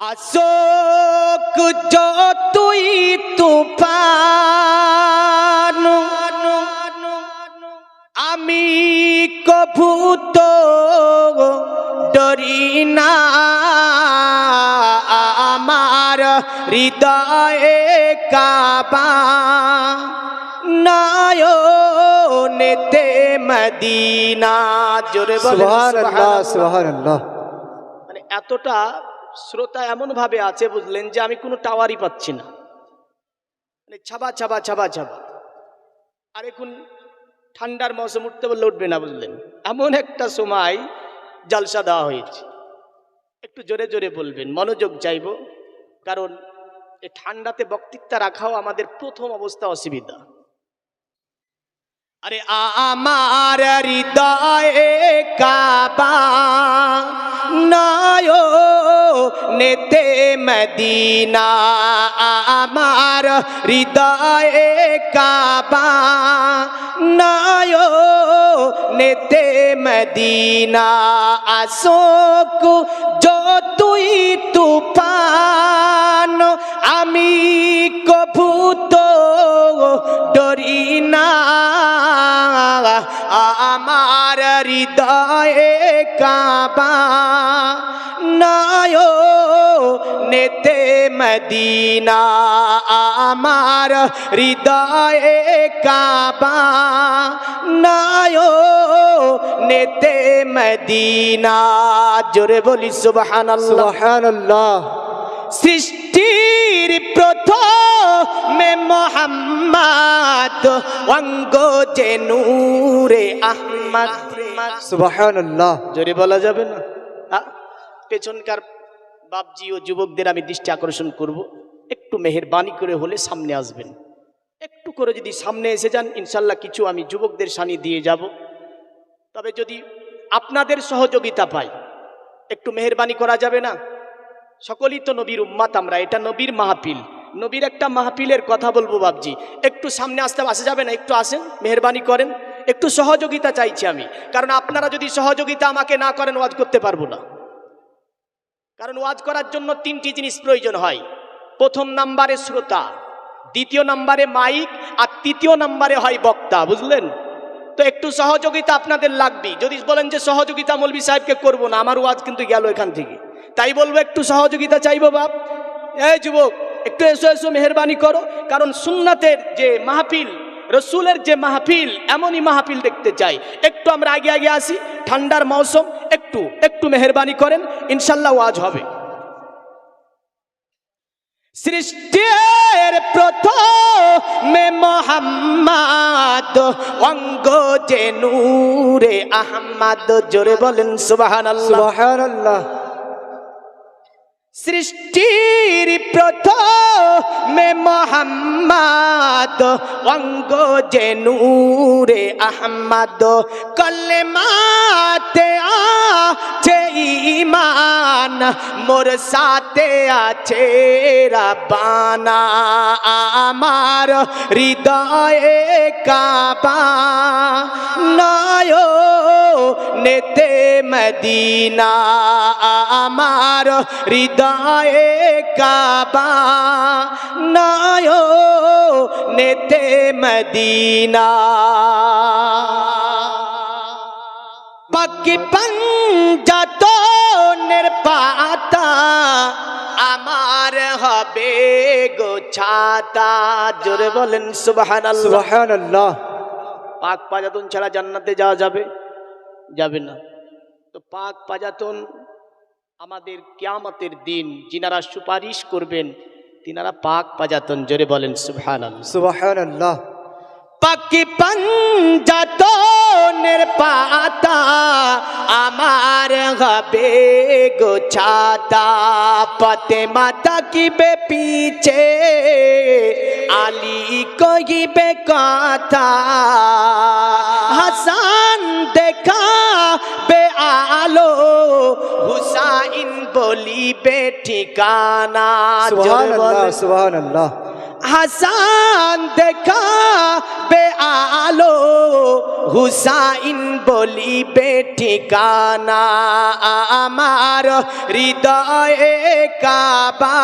আশোক যতই তুফান আমি কভু তো ডরি না। আমার হৃদয়ে কাবা নায়নেতে মদিনা। জোরে সুবহানাল্লাহ। সুবহানাল্লাহ। মানে এতটা শ্রোতা এমন ভাবে আছে বুঝলেন যে আমি কোনো টাওয়ারই পাচ্ছি না। মানে ছাবা ছাবা ছাবা ছাবা। আর এখন ঠান্ডার মৌসুম, উঠতে বললে উঠবে না বুঝলেন। এমন একটা সময় জালসা দেওয়া হয়েছে। একটু জোরে জোরে বলবেন, মনোযোগ চাইব, কারণ এই ঠান্ডাতে বক্তৃতা রাখাও আমাদের প্রথম অবস্থা অসুবিধা। আরে আমার হৃদয়ে কাবা নয় নেতে মদিনা, আমার হৃদয়ে কাবা, নয় নেতে মদিনা, আসোক যতই তুফান, আমি কভু তো ডরি না। আমার হৃদয়ে কাবা মদিনা আমার হৃদয়ে কাবা নায় নেতে মদিনা। জোরে বলি সুবহানাল্লাহ। সুবহানাল্লাহ। সৃষ্টির প্রথমে মোহাম্মদ অঙ্গ যে নূরে আহমদ। সুবহানাল্লাহ। জোরে বলা যাবে না? পেছনকার বাপজি ও যুবকদের আমি দৃষ্টি আকর্ষণ করব। একটু মেহেরবানি করে হলে সামনে আসবেন। একটু করে যদি সামনে এসে যান, ইনশাল্লাহ কিছু আমি যুবকদের সানি দিয়ে যাব। তবে যদি আপনাদের সহযোগিতা পাই, একটু মেহেরবানি করা যাবে না? সকলেই তো নবীর উম্মাত আমরা, এটা নবীর মাহফিল। নবীর একটা মাহফিলের কথা বলব বাবজি একটু সামনে আসতে আসা যাবে না? একটু আসেন, মেহরবানি করেন। একটু সহযোগিতা চাইছি আমি। কারণ আপনারা যদি সহযোগিতা আমাকে না করেন, ওয়াজ করতে পারব না। কারণ ওয়াজ করার জন্য তিনটি জিনিস প্রয়োজন হয়। প্রথম নাম্বারে শ্রোতা, দ্বিতীয় নাম্বারে মাইক, আর তৃতীয় নাম্বারে হয় বক্তা, বুঝলেন? তো একটু সহযোগিতা আপনাদের লাগবে। যদি বলেন যে সহযোগিতা মৌলবী সাহেবকে করব না, আমার ওয়াজ কিন্তু গেল এখান থেকে। তাই বলব, একটু সহযোগিতা চাইব বাপ। এই যুবক, একটু এসো এসো, মেহরবানি করো। কারণ সুন্নাতের যে মাহফিল রসুলের যে মাহফিল, এমনই মাহফিল দেখতে চাই। একটু আমরা আগে আগে আসি, ঠান্ডার মৌসুম, একটু একটু মেহরবানি করেন, ইনশাল্লাহ ওয়াজ হবে। সৃষ্টির প্রথমে মোহাম্মদ, অঙ্গ যে নূরে আহমদ জোরে বলেন সুবহানাল্লাহ। সৃষ্টির প্রথমে মোহাম্মদ অঙ্গ যে নূরে আহমদ। কলেমাতে আছে ইমান মোর সাথে আছে রাবানা আমার হৃদয়ে কাবা নয় নেতে মদিনা আমার হৃদয়ে কাবা নয় নেতে মদিনা। পাকি পঞ্জাতনের পাতা আমার হবে গো ছাতা। জোরে বলেন সুবহানাল্লাহ। সুবহানাল্লাহ। পাক পাজাতন ছাড়া জান্নাতে যাওয়া যাবে? যাবে না। তো পাক পাজাতন আমাদের কিয়ামতের দিন যিনারা সুপারিশ করবেন তিনারা পাক পাজাতন জোরে বলেন সুবহানাল্লাহ। সুবহানাল্লাহ। পাকি পঞ্জাতনের পাতা আমার হবে গো ছাতা। পতে মাতা কি বে পিছে আলী কহিবে কথা। হাসান বলিবে ঠিকানা হাসান দেখা বে আলো হুসাইন বলিবে ঠিকানা আমার হৃদয়ে কাবা।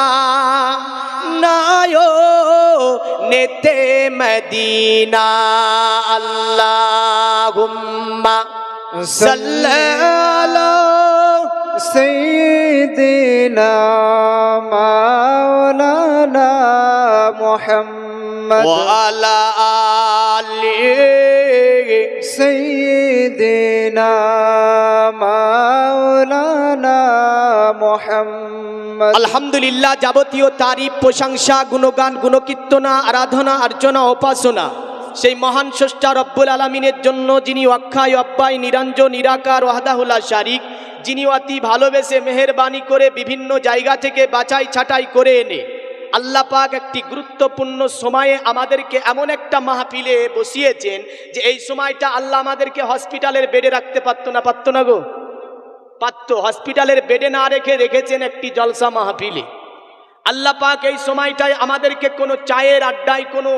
নায় নেতে মদিনা আল্লাহুম্মা সাল্লাল্লাহু سيدنا مولانا محمد وعلى آله سيدنا مولانا محمد আলহামদুলিল্লাহ যাবতীয় তারিফ প্রশংসা গুণগান গুণকীর্তনা আরাধনা অর্চনা উপাসনা সেই মহান স্রষ্টা রব্বুল আলমিনের জন্য যিনি অক্ষয়, অব্যয় নিরঞ্জন নিরাকার, ওয়াহদাহুল্লাহ শারিক, যিনি অতি ভালোবেসে মেহেরবানি করে বিভিন্ন জায়গা থেকে বাছাই ছাঁটাই করে এনে আল্লাহ পাক একটি গুরুত্বপূর্ণ সময়ে আমাদেরকে এমন একটা মাহফিলে বসিয়েছেন যে এই সময়টা আল্লাহ আমাদেরকে হসপিটালের বেডে রাখতে পারতো না পারতো না গো? পাত্র হসপিটালের বেডে না রেখে রেখেছেন একটি জলসা মাহফিলে। আল্লাহ পাক এই সময়টায় আমাদেরকে কোনো চায়ের আড্ডায়, কোনো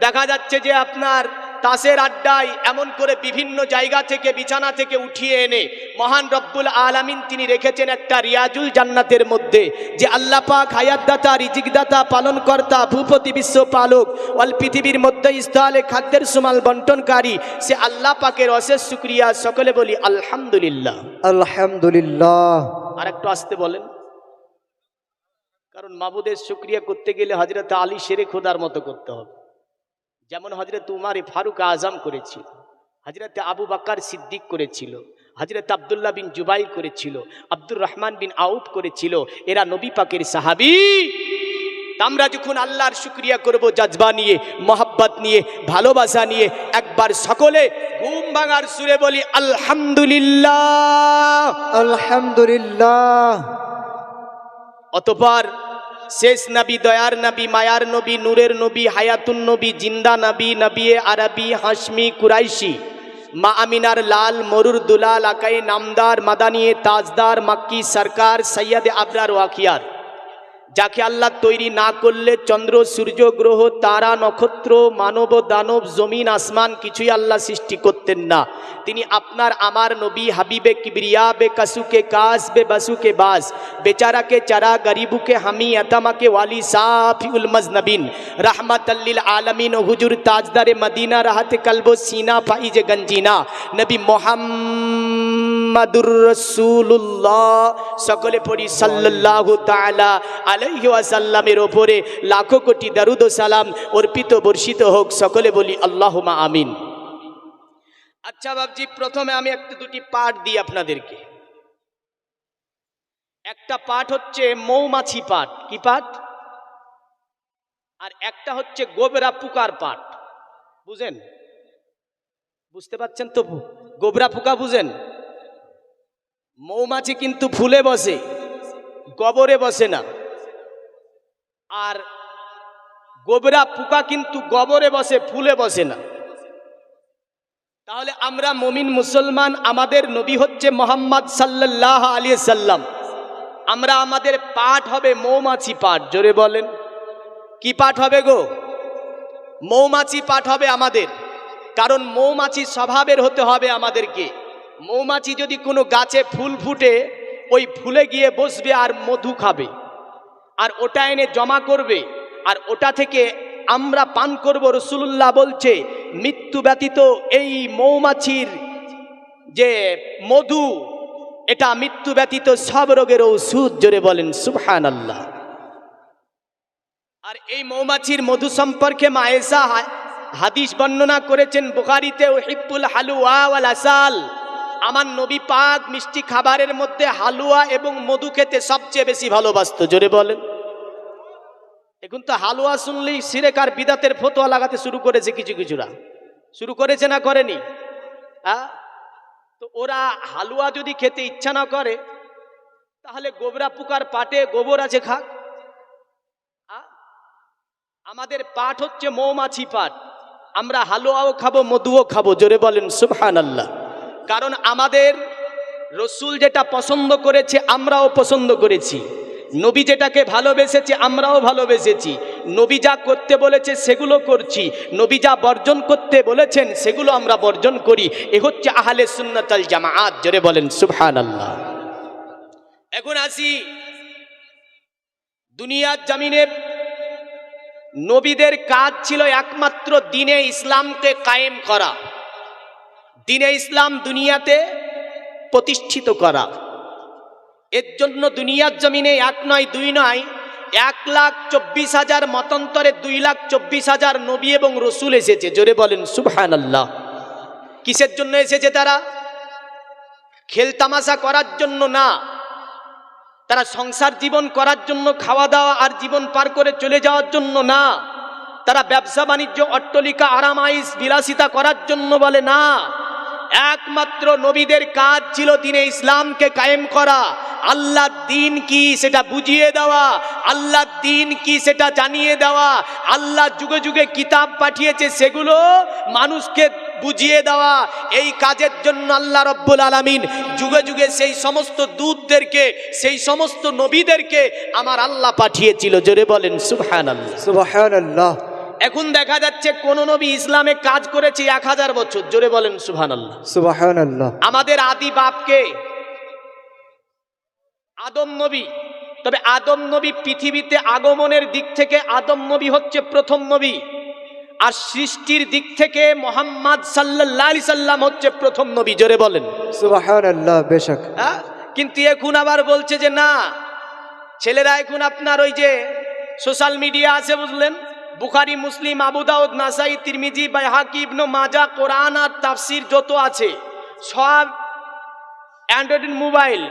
দেখা যাচ্ছে যে আপনার তাসের আড্ডায় এমন করে বিভিন্ন জায়গা থেকে বিছানা থেকে উঠিয়ে এনে মহান রব্বুল আলমিন তিনি রেখেছেন একটা রিয়াজুল জান্নাতের মধ্যে যে আল্লাহ পাক হায়াতদাতা রিজিকদাতা পালনকর্তা ভূপতি বিশ্ব পালক অল পৃথিবীর মধ্যে স্থলে খাদ্যের সুমাল বন্টনকারী সে আল্লাহ পাকের অশেষ শুক্রিয়া। সকলে বলি আলহামদুলিল্লাহ। আলহামদুলিল্লাহ। আর একটু আসতে বলেন। কারণ মাবুদের শুক্রিয়া করতে গেলে হজরত আলী শেরে খোদার মতো করতে হবে। যেমন হজরত উমারে ফারুক আজম করেছিল হজরত আবু বাক্কার সিদ্দিক করেছিল হজরত আবদুল্লা বিন জুবাই করেছিল আব্দুর রহমান বিন আউফ করেছিল এরা নবী পাকের সাহাবি। আমরা যখন আল্লাহর শুক্রিয়া করব জাজবা নিয়ে মহাব্বত নিয়ে ভালোবাসা নিয়ে একবার সকলে ঘুম ভাঙার সুরে বলি আলহামদুলিল্লাহ। আলহামদুলিল্লাহ। অতপর শেষ নবী, দয়ার নবী, মায়ার নবী, নূরের নবী, হায়াতুন নবী, জিন্দা নবী নবী আরবি হাসমি কুরাইশি, মা আমিনার লাল, মরুর দুলাল আকাই নামদার, মাদানিয়ে তাজদার, মাক্কি, সরকার, সৈয়দ আবরার ওয়াকিয়ার যাকে আল্লাহ তৈরি না করলে চন্দ্র, সূর্য, গ্রহ, তারা, নক্ষত্র, মানব, দানব, জমিন, আসমান কিছুই আল্লাহ সৃষ্টি করতেন না। তিনি আপনার, আমার নবী হাবিবে কিবরিয়া বে কাসুকে কাস বে বাসুকে বাস বেচারাকে চারা, গরিবুকে হামি, আতামাকে ওয়ালি, সাফিউল মজনবিন। রাহমাতাল্লিল আলমিন, ও হুজুর তাজদারে মদিনা রাহাতে কালবো, সিনা ফাইজে গঞ্জিনা। নবী মোহাম্মদুর রসুল্লাহ সকলে পড়ি সাল্লাল্লাহু তাআলা আলাইহি ওপরে লাখো কোটি দারুদ সালাম অর্পিত, বর্ষিত হোক, সকলে বলি আল্লাহুমা আমিন। আচ্ছা বাবজি প্রথমে আমি একটা দুটি পাঠ দিই আপনাদেরকে। একটা পাঠ হচ্ছে মৌমাছি পাঠ। কি পাঠ? আর একটা হচ্ছে গোবরা পুকার পাঠ। বুঝেন? বুঝতে পারছেন তো? গোবরা পোকা বুঝেন? মৌমাছি কিন্তু ফুলে বসে, গবরে বসে না। আর গোবরা পোকা কিন্তু গবরে বসে, ফুলে বসে না। তাহলে আমরা মমিন মুসলমান, আমাদের নবী হচ্ছে মোহাম্মদ সাল্লাহ আলী সাল্লাম। আমরা আমাদের পাঠ হবে মৌমাছি পাঠ, জোরে বলেন। কি পাঠ হবে গো? মৌমাছি পাঠ হবে আমাদের। কারণ মৌমাছি স্বভাবের হতে হবে আমাদেরকে। মৌমাছি যদি কোনো গাছে ফুল ফুটে, ওই ফুলে গিয়ে বসবে আর মধু খাবে। আর ওটা এনে জমা করবে। আর ওটা থেকে আমরা পান করব রসুল্লাহ বলছে, মৃত্যু ব্যতীত এই মৌমাছির যে মধু, এটা মৃত্যু ব্যতীত সব রোগের ঔষধ জোরে বলেন সুবহান আল্লাহ আর এই মৌমাছির মধু সম্পর্কে মায়েসা হাদিস বর্ণনা করেছেন, বুখারিতে হিব্বুল হালুয়া ওয়াল আমার নবী পাক মিষ্টি খাবারের মধ্যে হালুয়া এবং মধু খেতে সবচেয়ে বেশি ভালোবাসতো, জোরে বলেন। এখন তো, হালুয়া শুনলেই সিরেকার বিদাতের ফতোয়া লাগাতে শুরু করেছে কিছু কিছুরা। শুরু করেছে না করেনি? হ্যাঁ তো ওরা হালুয়া যদি খেতে ইচ্ছা না করে, তাহলে গোবরা পোকার পাটে গোবর আছে, খাক? আমাদের পাঠ হচ্ছে মৌমাছি পাঠ আমরা হালুয়াও খাব, মধুও খাব, জোরে বলেন সুবহান আল্লাহ কারণ আমাদের রসুল যেটা পছন্দ করেছে, আমরাও পছন্দ করেছি। নবী যেটাকে ভালোবেসেছে, আমরাও ভালোবেসেছি। নবী যা করতে বলেছে, সেগুলো করছি। নবী যা বর্জন করতে বলেছেন, সেগুলো আমরা বর্জন করি। এ হচ্ছে আহলে সুন্নাতাল জামাআত, জোরে বলেন, সুবহানাল্লাহ। এখন আসি দুনিয়ার জামিনে। নবীদের কাজ ছিল একমাত্র দিনে ইসলামকে কায়েম করা। দিনে ইসলাম দুনিয়াতে প্রতিষ্ঠিত করা। এর জন্য দুনিয়ার জমিনে এক নয়, দুই নয়, এক লাখ চব্বিশ হাজার মতান্তরে দুই লাখ চব্বিশ হাজার নবী এবং রসুল এসেছে। জোরে বলেন সুবহান আল্লাহ কিসের জন্য এসেছে তারা? খেলতামাশা করার জন্য না। তারা সংসার জীবন করার জন্য খাওয়া দাওয়া আর জীবন পার করে চলে যাওয়ার জন্য না। তারা ব্যবসা বাণিজ্য অট্টলিকা আরামাইশ বিলাসিতা করার জন্য বলে না। একমাত্র নবীদের কাজ ছিল দিনে ইসলামকে কায়েম করা। আল্লাহ দিন কি সেটা বুঝিয়ে দেওয়া আল্লাহ দিন কি সেটা জানিয়ে দেওয়া, আল্লাহ যুগে যুগে কিতাব পাঠিয়েছে সেগুলো মানুষকে বুঝিয়ে দেওয়া। এই কাজের জন্য আল্লাহ রব্বুল আলামিন যুগে যুগে সেই সমস্ত দূতদেরকে, সেই সমস্ত নবীদেরকে আমার আল্লাহ পাঠিয়েছিল। জোরে বলেন সুবহান আল্লাহ এখন দেখা যাচ্ছে কোন নবী ইসলামে কাজ করেছে এক হাজার বছর। জোরে বলেন সুবহান আল্লাহ সুবহানাল্লাহ। আমাদের আদি বাপকে আদম নবী। তবে আদম নবী পৃথিবীতে আগমনের দিক থেকে আদম নবী হচ্ছে প্রথম নবী। আর সৃষ্টির দিক থেকে মোহাম্মদ সাল্লাহ সাল্লাম হচ্ছে প্রথম নবী। জোরে বলেন। বেশক। হ্যাঁ? কিন্তু এখন আবার বলছে যে না ছেলেরা এখন আপনার ওই যে সোশ্যাল মিডিয়া আছে বুঝলেন? বুখারি, মুসলিম আবুদাউদ নাসাই, তিরমিজি, বাইহাকি, ইবনু মাজা, কোরআন আর তাফসির যত আছে, সব অ্যান্ড্রয়েড মোবাইল।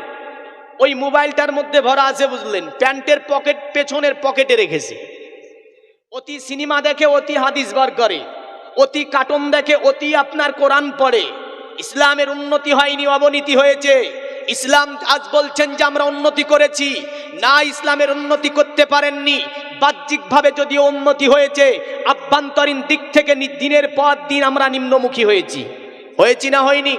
ওই মোবাইলটার মধ্যে ভরা আছে, বুঝলেন? প্যান্টের পকেট, পেছনের পকেটে রেখেছে। অতি সিনেমা দেখে, অতি হাদিস বার করে। অতি কার্টুন দেখে, অতি আপনার কোরআন পড়ে। ইসলামের উন্নতি হয়নি, অবনীতি হয়েছে। ইসলাম আজ বলছেন যে আমরা উন্নতি করেছি। না, ইসলামের উন্নতি করতে পারেননি। বাহ্যিকভাবে যদিও উন্নতি হয়েছে, আভ্যন্তরীণ দিক থেকে দিনের পর দিন আমরা নিম্নমুখী হয়েছি। হয়েছি না হয়নি?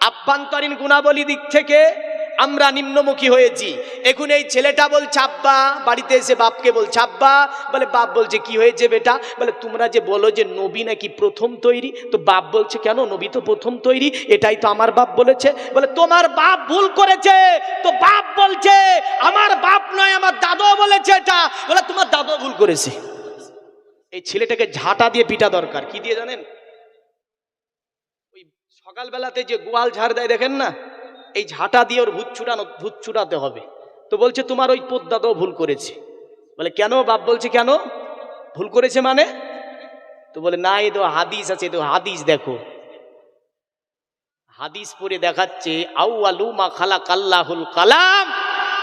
আভ্যন্তরীণ গুণাবলী দিক থেকে আমরা নিম্নমুখী হয়েছি। এখন এই ছেলেটা বলছে, আব্বা, বাড়িতে এসে বাপকে বলছে, আব্বা, বলে বাপ বলছে, কি হয়েছে বেটা? বলে, তোমরা যে বলো যে নবী নাকি প্রথম তৈরি? তো বাপ বলছে, কেন? নবী তো প্রথম তৈরি, এটাই তো আমার বাপ বলেছে। বলে, তোমার বাপ ভুল করেছে। তো বাপ বলছে, আমার বাপ নয়, আমার দাদু বলেছে এটা। বলে, তোমার দাদু ভুল করেছে। এই ছেলেটাকে ঝাঁটা দিয়ে পিটা দরকার। কি দিয়ে জানেন? ওই সকালবেলাতে যে গোয়াল ঝাড় দেয়, দেখেন না? এই ঝাঁটা দিয়ে ওর ভূত ছুটানো, ভূত ছুটাতে হবে। তো বলছে, তোমার ওই পোদ্দাদাও ভুল করেছে। বলে, কেন? বাপ বলছে, কেন? ভুল করেছে মানে? তো বলে, না, এ তো হাদিস আছে তো হাদিস দেখো। হাদিস পড়ে দেখাচ্ছে আউ আলু মা খালা কাল্লাহুল কালাম।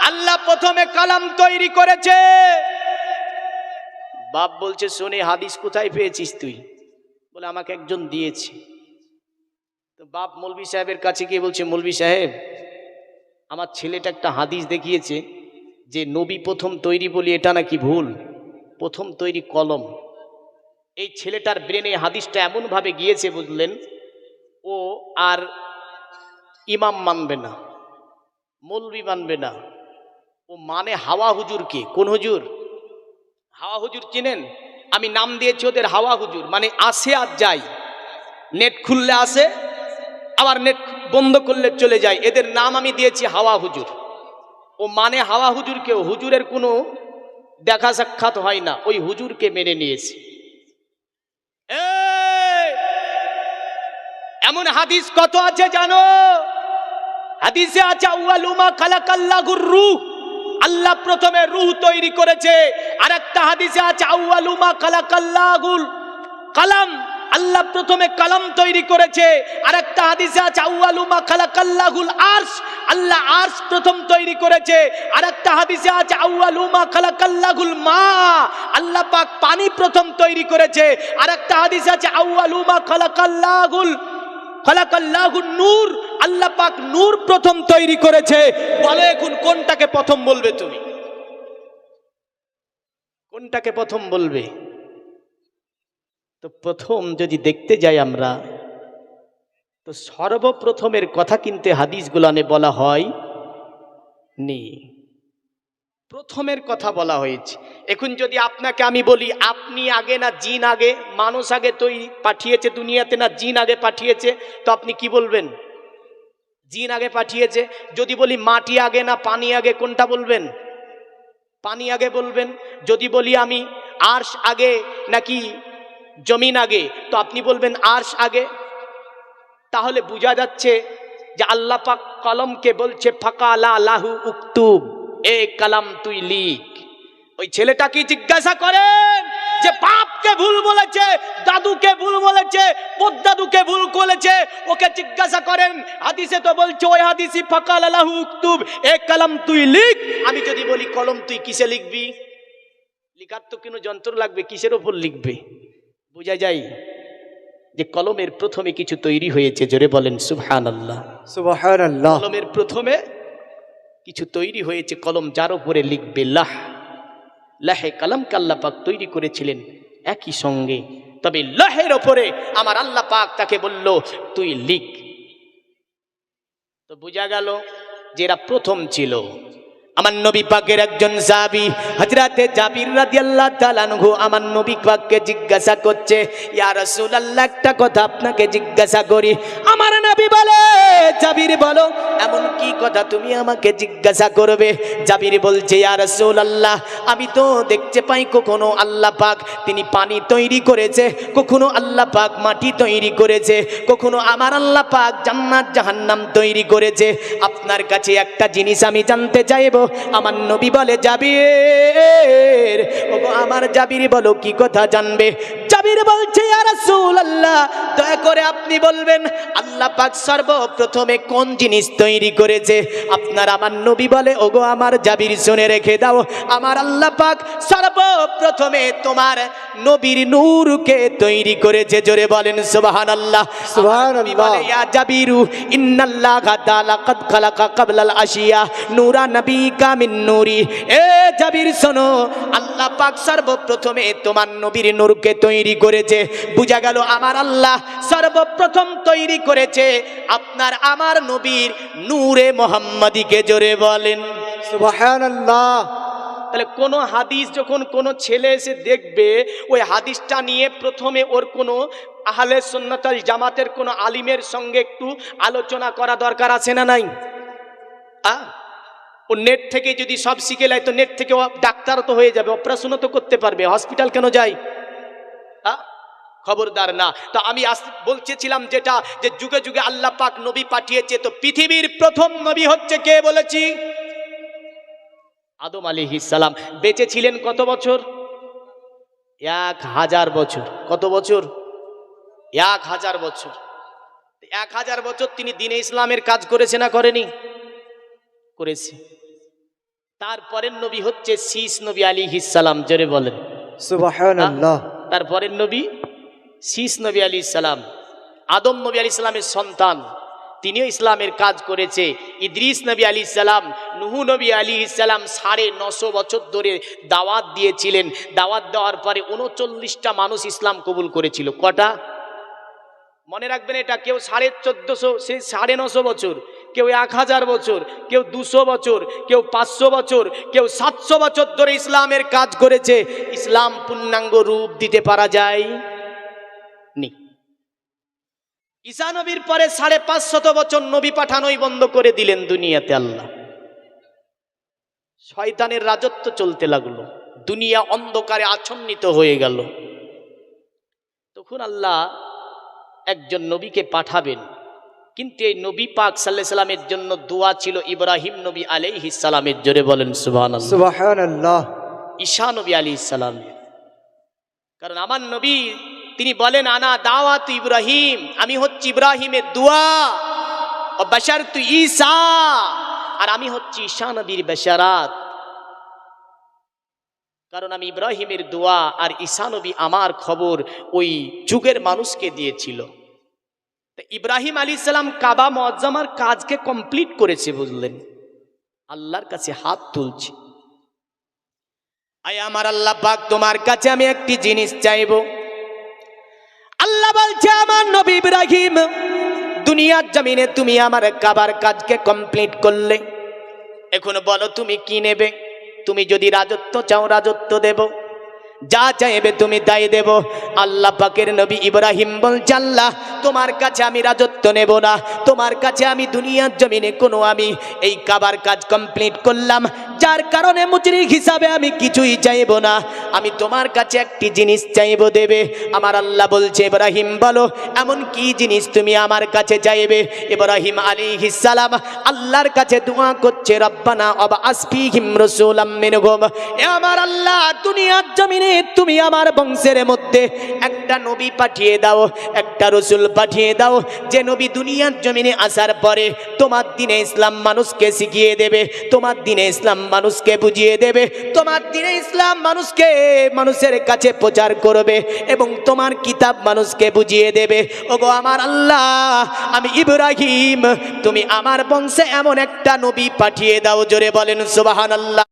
আল্লাহ প্রথমে কালাম তৈরি করেছে। বাপ বলছে, শোনে, হাদিস কোথায় পেয়েছিস তুই? বলে, আমাকে একজন দিয়েছে। তো বাপ মৌলবি সাহেবের কাছে গিয়ে বলছে মৌলবি সাহেব, আমার ছেলেটা একটা হাদিস দেখিয়েছে যে নবী প্রথম তৈরি বলি, এটা নাকি ভুল? প্রথম তৈরি কলম। এই ছেলেটার ব্রেনে হাদিসটা এমনভাবে গিয়েছে বুঝলেন ও আর ইমাম মানবে না মৌলবি মানবে না। ও মানে হাওয়া হুজুরকে কোন হুজুর? হাওয়া হুজুর চিনেন? আমি নাম দিয়েছি ওদের হাওয়া হুজুর মানে আসে আর যাই নেট খুললে আসে আবার নেট বন্ধ করলে চলে যায়। এদের নাম আমি দিয়েছি হাওয়া হুজুর। ও মানে হাওয়া হুজুরকেও হুজুরের কোনো দেখা সাক্ষাৎ হয় না। ওই হুজুরকে মেনে নিয়েছে! এমন হাদিস কত আছে জানো? হাদিসে আছে, আউয়ালুমা খালাকাল্লাহুর রূহ। আল্লাহ প্রথমে রূহ তৈরি করেছে। আর একটা হাদিসে আছে, আউয়ালুমা খালাকাল্লাহুল কালাম। আল্লাহ প্রথমে কালাম তৈরি করেছে আর একটা হাদিসে আছে আউয়ালুমা খালাকাল্লাহুল আরশ। আল্লাহ আরশ প্রথম তৈরি করেছে আর একটা হাদিসে আছে আউয়ালুমা খালাকাল্লাহুল মা। আল্লাহ পাক পানি প্রথম তৈরি করেছে আর একটা হাদিসে আছে আউয়ালুমা খালাকাল্লাহুল, খালাকাল্লাহুন নূর। আল্লাহ পাক নূর প্রথম তৈরি করেছে। বলো, এখন কোনটাকে প্রথম বলবে তুমি? কোনটাকে প্রথম বলবে? তো প্রথম যদি দেখতে যাই আমরা, তো সর্বপ্রথমের কথা কিনতে হাদিস গুলানে বলা হয় নি। প্রথমের কথা বলা হয়েছে। এখন যদি আপনাকে আমি বলি, আপনি আগে না জিন আগে, মানুষ আগে তৈরি পাঠিয়েছে দুনিয়াতে না জিন আগে পাঠিয়েছে, তো আপনি কি বলবেন? জিন আগে পাঠিয়েছে। যদি বলি মাটি আগে না পানি আগে, কোনটা বলবেন? পানি আগে বলবেন। যদি বলি আমি আর্শ আগে নাকি জমিন আগে। তো আপনি বলবেন আর্শ আগে? তাহলে বোঝা যাচ্ছে যে আল্লাহ পাক কলমকে বলছে, ফাঁকা লাহু উক্তুব। এ কালাম তুই লিখ। ওই ছেলেটা কি জিজ্ঞাসা করেন যে, বাপকে ভুল বলেছে, দাদুকে ভুল বলেছে দাদুকে ভুল করেছে? ওকে জিজ্ঞাসা করেন, হাদিসে তো বলছে, ওই হাদিসি ফাঁকা লাহু উক্তুব। এ কালাম তুই লিখ। আমি যদি বলি, কলম তুই কিসে লিখবি? লিখার তো কোনো যন্ত্র লাগবে, কিসের ওপর লিখবে? বোঝা যায় যে কলমের প্রথমে কিছু তৈরি হয়েছে জোরে বলেন সুবহান আল্লাহ সুবহান আল্লাহ কলমের প্রথমে কিছু তৈরি হয়েছে কলম যার উপরে লিখবে লাহ। লাহে কালাম কাল্লা পাক তৈরি করেছিলেন একই সঙ্গে। তবে লাহের ওপরে আমার আল্লাহ পাক তাকে বলল তুই লিখ। তো বোঝা গেল যে এরা প্রথম ছিল। আমার নবী পাকের একজন জাবি হজরতে জাবির রাদিয়াল্লাহ তাআলাহু আমার নবী পাককে জিজ্ঞাসা করছে, ইয়া রাসূলুল্লাহ, একটা কথা আপনাকে জিজ্ঞাসা করি। আমার নবী বলে, জাবির, বলো, এমন কি কথা তুমি আমাকে জিজ্ঞাসা করবে? জাবির বলছে, ইয়া রাসূলুল্লাহ, আমি তো দেখতে পাই কখনো আল্লাহ পাক তিনি পানি তৈরি করেছে, কখনো আল্লাহ পাক মাটি তৈরি করেছে, কখনো আমার আল্লাহ পাক জান্নাত জাহান্নাম তৈরি করেছে। আপনার কাছে একটা জিনিস আমি জানতে চাইব আমার নবী বলে জাবির। ওগো আমার জাবির বলো কি কথা জানবে? জাবির বলছে রাসূলুল্লাহ দয়া করে আপনি বলবেন আল্লাহ পাক সর্বপ্রথমে কোন জিনিস তৈরি করেছে? আপনার আমার নবী বলে ওগো আমার জাবির শুনে রেখে দাও। আমার আল্লাহ পাক সর্বপ্রথমে তোমার নবীর নূরকে তৈরি করেছে। জোরে বলেন সুবহানাল্লাহ। সুবহানাল্লাহ। বলে ইয়া জাবিরু ইন্নাল্লাহা তাআলা কাদ খালাকা ক্বাবলাল আশিয়া নূরা নবিকা মিন নূরি। এ জাবির শোনো আল্লাহ পাক সর্বপ্রথমে তোমার নবীর নূরকে তৈরি করেছে। বুঝা গেল আমার আল্লাহ সর্বপ্রথম তৈরি করেছে। আপনার আমার নবীর নূরে মোহাম্মদীকে জোরে বলেন। সুবহান তাহলে কোনো হাদিস যখন কোনো ছেলে এসে দেখবে ওই হাদিসটা নিয়ে প্রথমে ওর কোনো আহলে সুন্নতাল জামাতের কোনো আলিমের সঙ্গে একটু আলোচনা করা দরকার আছে না নাই? আ? ও নেট থেকে যদি সব শিখে নেয়, তো নেট থেকে ও ডাক্তারও তো হয়ে যাবে অপারেশনও তো করতে পারবে। হসপিটাল কেন যায়? আ? খবরদার না। তো আমি বলতেছিলাম যেটা, যে যুগে যুগে আল্লাহ পাক নবী পাঠিয়েছে, তো পৃথিবীর প্রথম নবী হচ্ছে কে বলেছি? আদম আলী সালাম। বেঁচে ছিলেন কত বছর? এক হাজার বছর। কত বছর? এক হাজার বছর। এক হাজার বছর তিনি দিনে ইসলামের কাজ করেছে না করেনি? করেছে। তারপরের নবী হচ্ছে শীষ নবী আলী সালাম জোরে বলেন। তারপরের নবী শীষ নবী আলী সালাম আদম নবী আলী সালামের সন্তান। তিনিও ইসলামের কাজ করেছে। ইদ্রিস নবী আলী সালাম নুহু নবী আলী ইসালাম সাড়ে নশো বছর ধরে দাওয়াত দিয়েছিলেন। দাওয়াত দেওয়ার পরে উনচল্লিশটা মানুষ ইসলাম কবুল করেছিল। কটা? মনে রাখবেন এটা কেউ সাড়ে চোদ্দশো সে সাড়ে নশো বছর। কেউ এক হাজার বছর, কেউ দুশো বছর, কেউ পাঁচশো বছর, কেউ সাতশো বছর ধরে ইসলামের কাজ করেছে, ইসলাম পূর্ণাঙ্গ রূপ দিতে পারা যায় নি। ঈসা নবীর পরে সাড়ে পাঁচশত বছর নবী পাঠানোই বন্ধ করে দিলেন দুনিয়াতে আল্লাহ। শয়তানের রাজত্ব চলতে লাগল, দুনিয়া অন্ধকারে আচ্ছন্নিত হয়ে গেল। তখন আল্লাহ একজন নবীকে পাঠাবেন কিন্তু এই নবী পাক সাল্লাহ সাল্লামের জন্য দোয়া ছিল ইব্রাহিম নবী আলাইহি সালামের। জোরে বলেন আল্লাহ ঈশা নবী আলী সালাম। কারণ আমার নবী তিনি বলেন আনা দাওয়াত ইব্রাহিম আমি হচ্ছি ইব্রাহিমের দোয়া। ও বাশার তুই ঈসা আর আমি হচ্ছি ঈশা নবীর বেশারাত। কারণ আমি ইব্রাহিমের দোয়া আর ঈশা নবী আমার খবর ওই যুগের মানুষকে দিয়েছিল। তা ইব্রাহিম আলী সালাম কাবা মজ্জামার কাজকে কমপ্লিট করেছে বুঝলেন। আল্লাহর কাছে হাত তুলছে। আয় আমার আল্লাহ পাক, তোমার কাছে আমি একটি জিনিস চাইব। আল্লাহ বলছে, আমার নবী ইব্রাহিম, দুনিয়ার জমিনে তুমি আমার কাবার কাজকে কমপ্লিট করলে। এখন বলো, তুমি কি নেবে? তুমি যদি রাজত্ব চাও, রাজত্ব দেব। যা চাইবে তুমি তাই দেব। আল্লাহ পাকের নবী ইব্রাহিম বলছে, আল্লাহ, তোমার কাছে আমি রাজত্ব নেব না। তোমার কাছে আমি দুনিয়ার জমিনে কোনো আমি এই কাবার কাজ কমপ্লিট করলাম। যার কারণে মুজরিক হিসাবে আমি কিছুই চাইব না। আমি তোমার কাছে একটি জিনিস চাইব দেবে। আমার আল্লাহ বলছে, ইব্রাহিম, বলো, এমন কি জিনিস তুমি আমার কাছে চাইবে? ইব্রাহিম আলী সালাম, আল্লাহর কাছে দোয়া করছে, রব্বানা অব আসফিহিম হিম এ আমার আল্লাহ, দুনিয়ার জমিনে তুমি আমার বংশের মধ্যে একটা নবী পাঠিয়ে দাও, একটা রসুল পাঠিয়ে দাও। যে নবী দুনিয়ার জমিনে আসার পরে তোমার দিনে ইসলাম মানুষকে শিখিয়ে দেবে, তোমার দিনে ইসলাম মানুষকে বুঝিয়ে দেবে, তোমার দিনে ইসলাম মানুষকে মানুষের কাছে প্রচার করবে এবং তোমার কিতাব মানুষকে বুঝিয়ে দেবে। ওগো আমার আল্লাহ, আমি ইব্রাহিম, তুমি আমার বংশে এমন একটা নবী পাঠিয়ে দাও, জোরে বলেন সুবাহান আল্লাহ